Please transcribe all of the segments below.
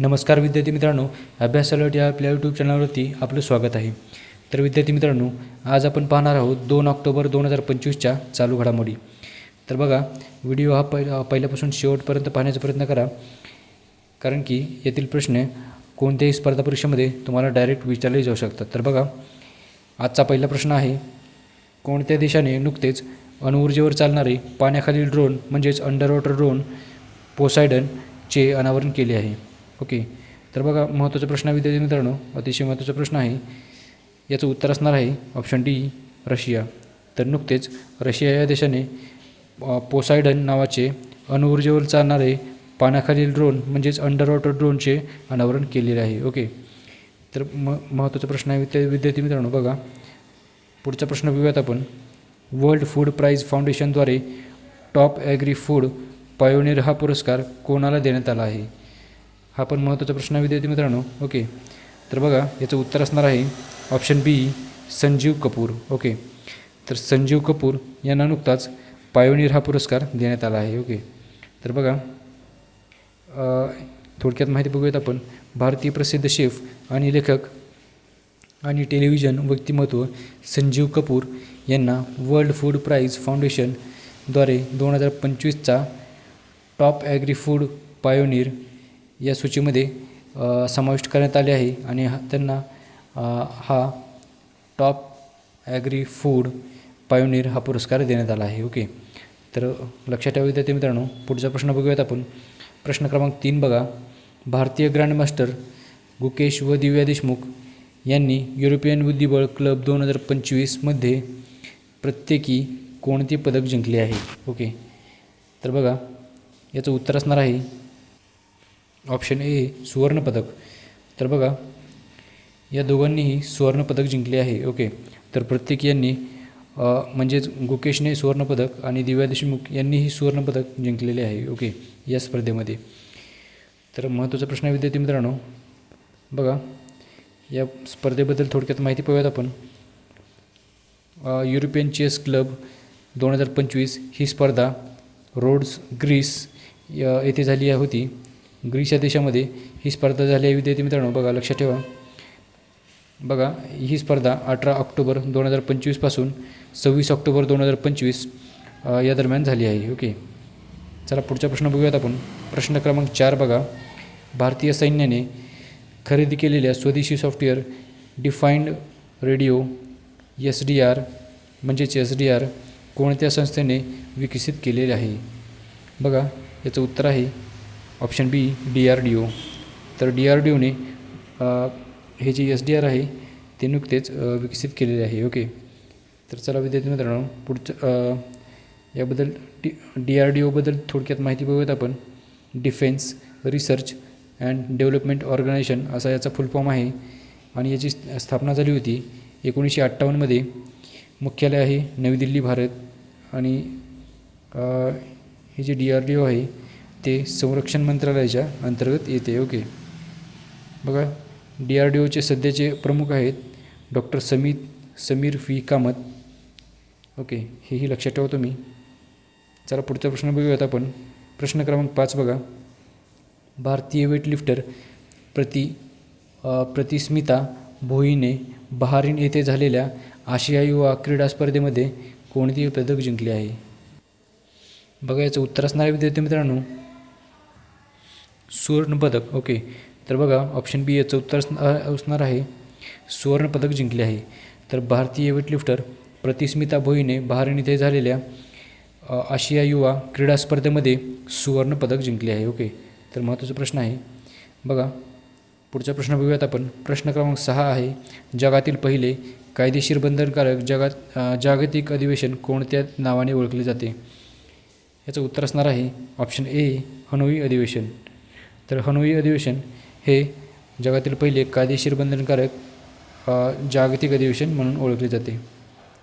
नमस्कार विद्यार्थी मित्रांनो अभ्यास अलर्ट या आपल्या यूट्यूब चॅनलवरती आपलं स्वागत आहे. तर विद्यार्थी मित्रांनो आज आपण पाहणार आहोत दोन ऑक्टोबर दोन हजार पंचवीसच्या चालू घडामोडी. तर बघा व्हिडिओ हा पहिला पहिल्यापासून शेवटपर्यंत पाहण्याचा प्रयत्न करा. कारण की येथील प्रश्न कोणत्याही स्पर्धा परीक्षेमध्ये तुम्हाला डायरेक्ट विचारले जाऊ शकतात. तर बघा आजचा पहिला प्रश्न आहे कोणत्या देशाने नुकतेच अणुऊर्जेवर चालणारे पाण्याखालील ड्रोन म्हणजेच अंडर वॉटर ड्रोन पोसायडनचे अनावरण केले आहे? ओके. तर बघा महत्त्वाचा प्रश्न आहे विद्यार्थी मित्रांनो. अतिशय महत्त्वाचा प्रश्न आहे. याचं उत्तर असणार आहे ऑप्शन डी रशिया. तर नुकतेच रशिया या देशाने पोसायडन नावाचे अणुऊर्जेवर चालणारे पाण्याखालील ड्रोन म्हणजेच अंडर वॉटर ड्रोनचे अनावरण केलेले आहे. ओके. तर म महत्त्वाचा प्रश्न आहे विद्या विद्यार्थी मित्रांनो बघा. पुढचा प्रश्न बघूयात आपण. वर्ल्ड फूड प्राईज फाउंडेशनद्वारे टॉप ॲग्री फूड पायोनियर हा पुरस्कार कोणाला देण्यात आला आहे? हा पण महत्त्वाचा प्रश्न आहे विद्यार्थी मित्रांनो. ओके. तर बघा याचं उत्तर असणार आहे option B Sanjeev Kapoor. Okay. तर संजीव कपूर यांना नुकताच पायोनियर हा पुरस्कार देण्यात आला आहे. ओके. तर बघा थोडक्यात माहिती बघूयात आपण. भारतीय प्रसिद्ध शेफ आणि लेखक आणि टेलिव्हिजन व्यक्तिमत्व संजीव कपूर यांना वर्ल्ड फूड प्राईज फाउंडेशनद्वारे दोन हजार पंचवीसचा टॉप ॲग्री फूड पायोनियर या सूचीमध्ये समाविष्ट करण्यात आले आहे आणि हा त्यांना हा टॉप ॲग्री फूड पायोनियर हा पुरस्कार देण्यात आला आहे. ओके. तर लक्षात ठेवा विद्यार्थी मित्रांनो पुढचा प्रश्न बघूयात आपण. प्रश्न क्रमांक तीन बघा. भारतीय ग्रँडमास्टर गुकेश व दिव्या देशमुख यांनी युरोपियन बुद्धिबळ क्लब दोन हजार पंचवीसमध्ये प्रत्येकी कोणते पदक जिंकले आहे? ओके. तर बघा याचं उत्तर असणार आहे ऑप्शन ए सुवर्णपदक. तर बघा या दोघांनीही सुवर्णपदक जिंकले आहे. ओके तर प्रत्येक यांनी म्हणजेच गुकेशने सुवर्णपदक आणि दिव्या देशमुख यांनीही सुवर्णपदक जिंकलेले आहे. ओके या स्पर्धेमध्ये. तर महत्त्वाचा प्रश्न आहे विद्यार्थी मित्रांनो. बघा या स्पर्धेबद्दल थोडक्यात माहिती पाहूयात आपण. युरोपियन चेस क्लब दोन हजार पंचवीस ही स्पर्धा रोड्स ग्रीस येथे झाली होती. ग्रीस या देशामध्ये ही स्पर्धा झाली आहे. विद्यार्थी मित्रांनो बघा लक्षात ठेवा. बघा ही स्पर्धा अठरा ऑक्टोबर दोन हजार पंचवीसपासून सव्वीस ऑक्टोबर दोन हजार पंचवीस या दरम्यान झाली आहे. ओके. चला पुढचा प्रश्न बघूयात आपण. प्रश्न क्रमांक चार बघा. भारतीय सैन्याने खरेदी केलेल्या स्वदेशी software defined radio S D R म्हणजेच एस डी आर कोणत्या संस्थेने विकसित केलेले आहे? बघा याचं उत्तर आहे option B D R D O तर डी आर डी ओने हे जे एस डी आर आहे ते नुकतेच विकसित केलेले आहे ओके? तर चला विद्यार्थी मित्रांनो पुढचं याबद्दल डी डी आर डी ओबद्दल थोडक्यात माहिती बघूयात आपण. Defence research and development organisation असा याचा फुल फॉर्म आहे. आणि याची स्थापना झाली होती एकोणीसशे अठ्ठावन्नमध्ये मुख्यालय आहे नवी दिल्ली भारत. आणि हे जे डी आर डी ओ आहे ते संरक्षण मंत्रालयाच्या अंतर्गत येते ओके. बघा डी आर डी ओचे सध्याचे प्रमुख आहेत डॉक्टर समीत समीर फी कामत. ओके हेही लक्षात ठेवा तुम्ही. चला पुढचा प्रश्न बघूयात आपण. प्रश्न क्रमांक पाच बघा. भारतीय वेटलिफ्टर प्रति प्रतिस्मिता भोईने बहारीन येथे झालेल्या आशिया युवा क्रीडा स्पर्धेमध्ये कोणती पदक जिंकले आहे? बघा याचं उत्तर असणारे विद्यार्थी मित्रांनो सुवर्णपदक. ओके. तर बघा ऑप्शन बी याचं उत्तर असणार आहे. सुवर्णपदक जिंकले आहे. तर भारतीय वेटलिफ्टर प्रतिस्मिता भोईने बहारीन इथे झालेल्या आशिया युवा क्रीडा स्पर्धेमध्ये सुवर्णपदक जिंकले आहे. ओके. तर महत्त्वाचा प्रश्न आहे. बघा पुढचा प्रश्न बघूयात आपण. प्रश्न क्रमांक सहा आहे. जगातील पहिले कायदेशीर बंधनकारक जगात जागतिक अधिवेशन कोणत्या नावाने ओळखले जाते? याचं उत्तर असणार आहे. ऑप्शन ए हनोई अधिवेशन. तर हनोई अधिवेशन हे जगातील पहिले कायदेशीर बंधनकारक जागतिक अधिवेशन म्हणून ओळखले जाते.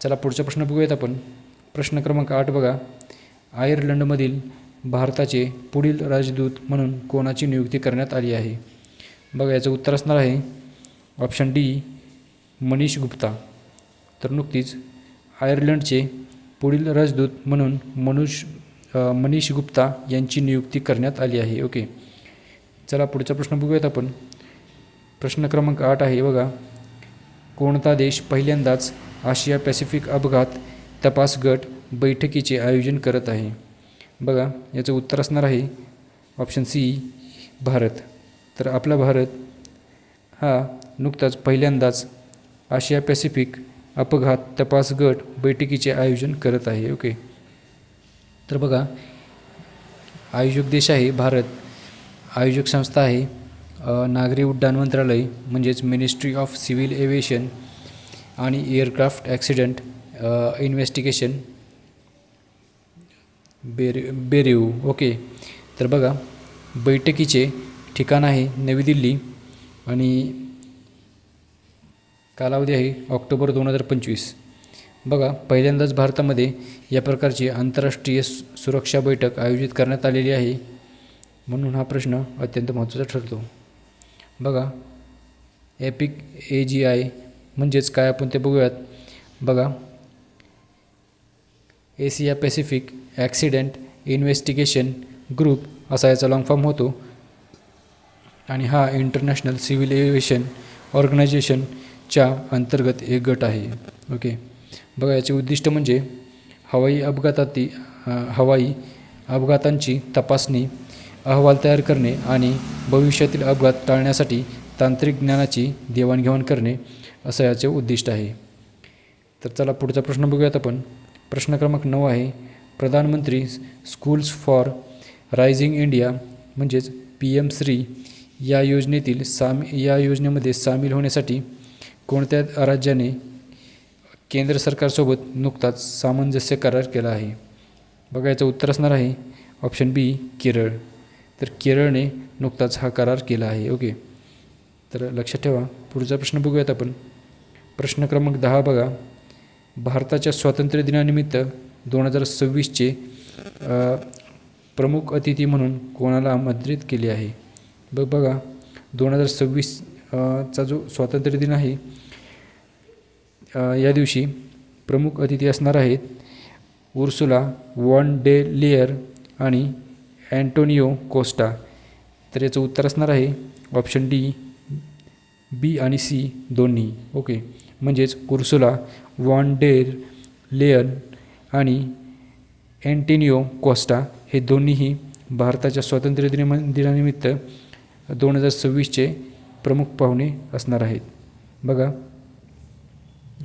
चला पुढचा प्रश्न बघूयात आपण. प्रश्न क्रमांक आठ बघा. आयर्लंडमधील भारताचे पुढील राजदूत म्हणून कोणाची नियुक्ती करण्यात आली आहे? बघा याचं उत्तर असणार आहे. Option D Manish Gupta. तर नुकतीच आयर्लंडचे पुढील राजदूत म्हणून मनुष मनीष गुप्ता यांची नियुक्ती करण्यात आली आहे. ओके. चला पुढचा प्रश्न बघूयात आपण. प्रश्न क्रमांक आठ आहे बघा. कोणता देश पहिल्यांदाच आशिया पॅसिफिक अपघात तपास गट बैठकीचे आयोजन करत आहे? बघा याचं उत्तर असणार आहे ऑप्शन सी भारत. तर आपला भारत हा नुकताच पहिल्यांदाच आशिया पॅसिफिक अपघात तपास गट बैठकीचे आयोजन करत आहे ओके. तर बघा आयोजक देश आहे भारत. आयोजक संस्था आहे नागरी उड्डाण मंत्रालय म्हणजेच मिनिस्ट्री ऑफ सिव्हिल एव्हिएशन आणि एअरक्राफ्ट ॲक्सिडेंट इन्व्हेस्टिगेशन बेर बेरिव ओके. तर बघा बैठकीचे ठिकाण आहे नवी दिल्ली आणि कालावधी आहे ऑक्टोबर दोन हजार पंचवीस. बघा पहिल्यांदाच भारतामध्ये या प्रकारची आंतरराष्ट्रीय सुरक्षा बैठक आयोजित करण्यात आलेली आहे. म्हणून हा प्रश्न अत्यंत महत्त्वाचा ठरतो. बघा एपिक ए जी आय म्हणजेच काय आपण ते बघूयात. बघा Asia Pacific accident investigation group असा याचा लॉंग फॉर्म होतो. आणि हा इंटरनॅशनल सिव्हिल एव्हिएशन ऑर्गनायझेशनच्या अंतर्गत एक गट आहे. ओके बघा याचे उद्दिष्ट म्हणजे हवाई अपघाताती हवाई अपघातांची तपासणी अहवाल तयार करणे आणि भविष्यातील अपघात टाळण्यासाठी तांत्रिक ज्ञानाची देवाणघेवाण करणे असं याचे उद्दिष्ट आहे. तर चला पुढचा प्रश्न बघूयात आपण. प्रश्न क्रमांक नऊ आहे. Pradhan Mantri schools for rising India म्हणजेच पी एम श्री या योजनेतील सामी या योजनेमध्ये सामील होण्यासाठी कोणत्या राज्याने केंद्र सरकारसोबत नुकताच सामंजस्य करार केला आहे? बघायचं उत्तर असणार आहे. Option B Kerala. तर केरळने नुकताच हा करार केला आहे. ओके. तर लक्षात ठेवा पुढचा प्रश्न बघूयात आपण. प्रश्न क्रमांक दहा बघा. भारताच्या स्वातंत्र्य दिनानिमित्त दोन हजार सव्वीसचे प्रमुख अतिथी म्हणून कोणाला आमंत्रित केले आहे? बघ बघा. दोन हजार सव्वीस चा जो स्वातंत्र्य दिन आहे या दिवशी प्रमुख अतिथी असणार आहेत उर्सुला वॉन डे लेअर आणि अँटोनियो कोस्टा तर याचं उत्तर असणार आहे ऑप्शन डी बी आणि सी दोन्ही. ओके म्हणजेच उर्सुला वॉन डेर लेअन आणि अँटेनियो कोस्टा हे दोन्हीही भारताच्या स्वातंत्र्य दिना दिनानिमित्त दोन हजार सव्वीसचे प्रमुख पाहुणे असणार आहेत. बघा.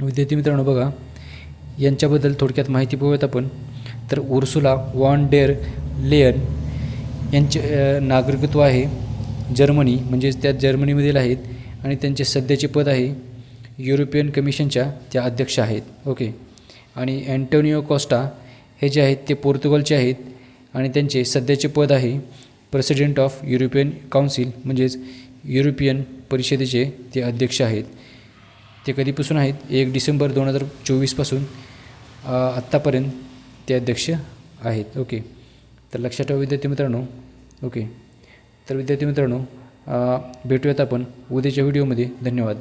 विद्यार्थी मित्रांनो बघा. यांच्याबद्दल थोडक्यात माहिती बघूयात आपण. तर उर्सुला वॉन डेर लेयन यांचे नागरिकत्व आहे जर्मनी म्हणजेच त्या जर्मनीमधील आहेत आणि त्यांचे सध्याचे पद आहे युरोपियन कमिशनच्या त्या अध्यक्ष आहेत. ओके. आणि अँटोनिओ कॉस्टा हे जे आहेत ते पोर्तुगलचे आहेत आणि त्यांचे सध्याचे पद आहे प्रेसिडेंट ऑफ युरोपियन काउन्सिल म्हणजेच युरोपियन परिषदेचे ते अध्यक्ष आहेत. ते कधीपासून आहेत? एक डिसेंबर दोन हजार चोवीसपासून आत्तापर्यंत ते अध्यक्ष आहेत. ओके. तर लक्षात ठेवा विद्यार्थी मित्रांनो. ओके तर विद्यार्थी मित्रांनो भेटूयात आपण उद्याच्या व्हिडिओमध्ये धन्यवाद.